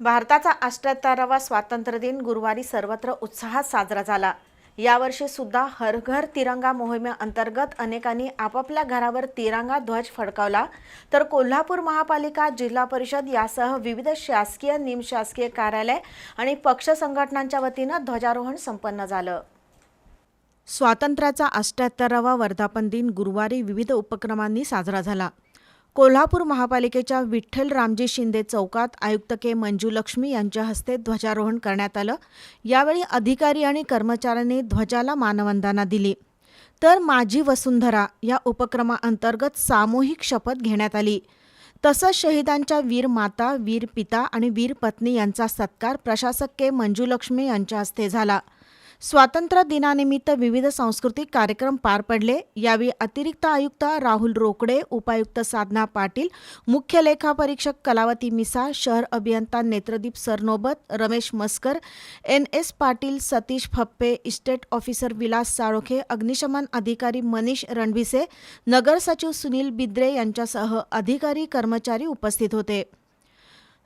भारताचा अष्ट्याहत्तरावा स्वातंत्र्य दिन गुरुवारी सर्वत्र उत्साहात साजरा झाला. यावर्षी सुद्धा हर घर तिरंगा मोहिमेअंतर्गत अनेकांनी आपापल्या घरावर तिरंगा ध्वज फडकावला. तर कोल्हापूर महापालिका जिल्हा परिषद यासह विविध शासकीय निमशासकीय कार्यालय आणि पक्ष संघटनांच्या वतीनं ध्वजारोहण संपन्न झालं. स्वातंत्र्याचा अष्ट्याहत्तरावा वर्धापन दिन गुरुवारी विविध उपक्रमांनी साजरा झाला. कोल्हापूर महापालिकेच्या विठ्ठल रामजी शिंदे चौकात आयुक्त के मंजुलक्ष्मी यांच्या हस्ते ध्वजारोहण करण्यात आलं. यावेळी अधिकारी आणि कर्मचाऱ्यांनी ध्वजाला मानवंदना दिली. तर माझी वसुंधरा या उपक्रमाअंतर्गत सामूहिक शपथ घेण्यात आली. तसंच शहीदांच्या वीर माता वीर पिता आणि वीर पत्नी यांचा सत्कार प्रशासक के मंजुलक्ष्मी यांच्या हस्ते झाला. स्वातंत्र्य दिनानिमित्त विविध सांस्कृतिक कार्यक्रम पार पडले. यावेळी अतिरिक्त आयुक्त राहुल रोकडे उपायुक्त साधना पाटील मुख्य लेखापरीक्षक कलावती मिसा शहर अभियंता Netradeep Sarnobat Ramesh Maskar N S Patil Satish Phappe estate officer Vilas Salokhe अग्निशमन अधिकारी मनीष रणभिसे नगर सचिव सुनील बिद्रे यांच्यासह अधिकारी कर्मचारी उपस्थित होते.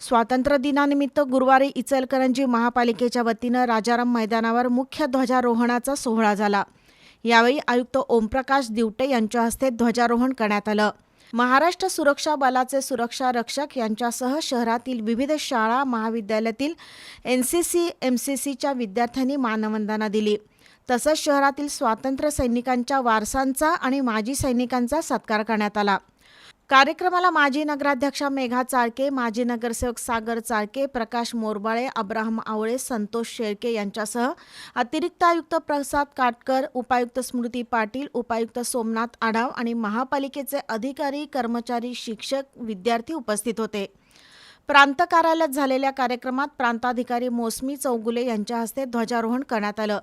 स्वातंत्र्य दिनानिमित्त गुरुवारी इचलकरंजी महापालिकेच्या वतीनं राजाराम मैदानावर मुख्य ध्वजारोहणाचा सोहळा झाला. यावेळी आयुक्त ओमप्रकाश दिवटे यांच्या हस्ते ध्वजारोहण करण्यात आलं. महाराष्ट्र सुरक्षा बलाचे सुरक्षा रक्षक यांच्यासह शहरातील विविध शाळा महाविद्यालयातील N C C M C सीच्या विद्यार्थ्यांनी मानवंदना दिली. तसंच शहरातील स्वातंत्र्य सैनिकांच्या वारसांचा आणि माजी सैनिकांचा सत्कार करण्यात आला. कार्यक्रमाला माजी नगराध्यक्षा मेघा चाळके माजी नगरसेवक सागर चाळके प्रकाश मोरबाळे अब्राहम आवळे संतोष शेळके यांच्यासह अतिरिक्त आयुक्त प्रसाद काटकर उपायुक्त स्मृती पाटील उपायुक्त सोमनाथ आढाव आणि महापालिकेचे अधिकारी कर्मचारी शिक्षक विद्यार्थी उपस्थित होते. प्रांत कार्यालयात झालेल्या कार्यक्रमात प्रांताधिकारी मोसमी चौगुले यांच्या हस्ते ध्वजारोहण करण्यात आलं.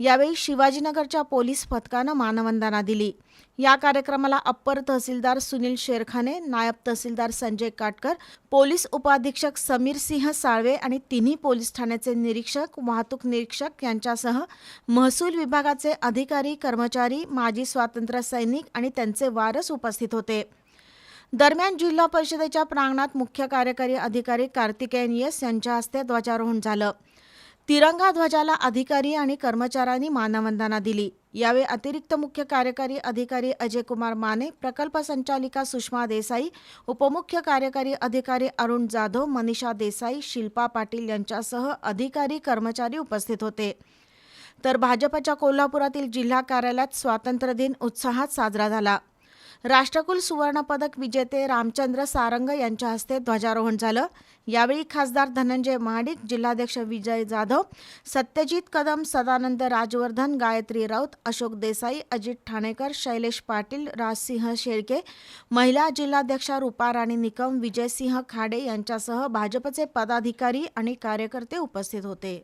यावेळी शिवाजीनगरच्या पोलीस पथकानं मानवंदना दिली. या कार्यक्रमाला अप्पर तहसीलदार सुनील शेरखाने नायब तहसीलदार संजय काटकर पोलीस उपाधीक्षक समीर सिंह साळवे आणि तिन्ही पोलीस ठाण्याचे निरीक्षक वाहतूक निरीक्षक यांच्यासह महसूल विभागाचे अधिकारी कर्मचारी माजी स्वातंत्र्य सैनिक आणि त्यांचे वारस उपस्थित होते. दरम्यान जिल्हा परिषदेच्या प्रांगणात मुख्य कार्यकारी अधिकारी कार्तिकेयन यस यांच्या हस्ते ध्वजारोहण झालं. तिरंगा ध्वजाला अधिकारी आणि कर्मचाऱ्यांनी मानवंदना दिली. यावेळी अतिरिक्त मुख्य कार्यकारी अधिकारी अजय कुमार माने प्रकल्प संचालिका सुषमा देसाई उपमुख्य कार्यकारी अधिकारी अरुण जाधव मनीषा देसाई शिल्पा पाटील यांच्यासह अधिकारी कर्मचारी उपस्थित होते. तर भाजपच्या कोल्हापुरातील जिल्हा कार्यालयात स्वातंत्र्य दिन उत्साहात साजरा झाला. राष्ट्रकुल सुवर्णपदक विजेते रामचंद्र सारंग यांच्या हस्ते ध्वजारोहण झालं. यावेळी खासदार धनंजय महाडिक जिल्हाध्यक्ष विजय जाधव सत्यजित कदम सदानंद राजवर्धन गायत्री राऊत अशोक देसाई अजित ठाणेकर शैलेश पाटील राजसिंह शेळके महिला जिल्हाध्यक्षा रुपा राणी निकम विजयसिंह खाडे यांच्यासह भाजपचे पदाधिकारी आणि कार्यकर्ते उपस्थित होते.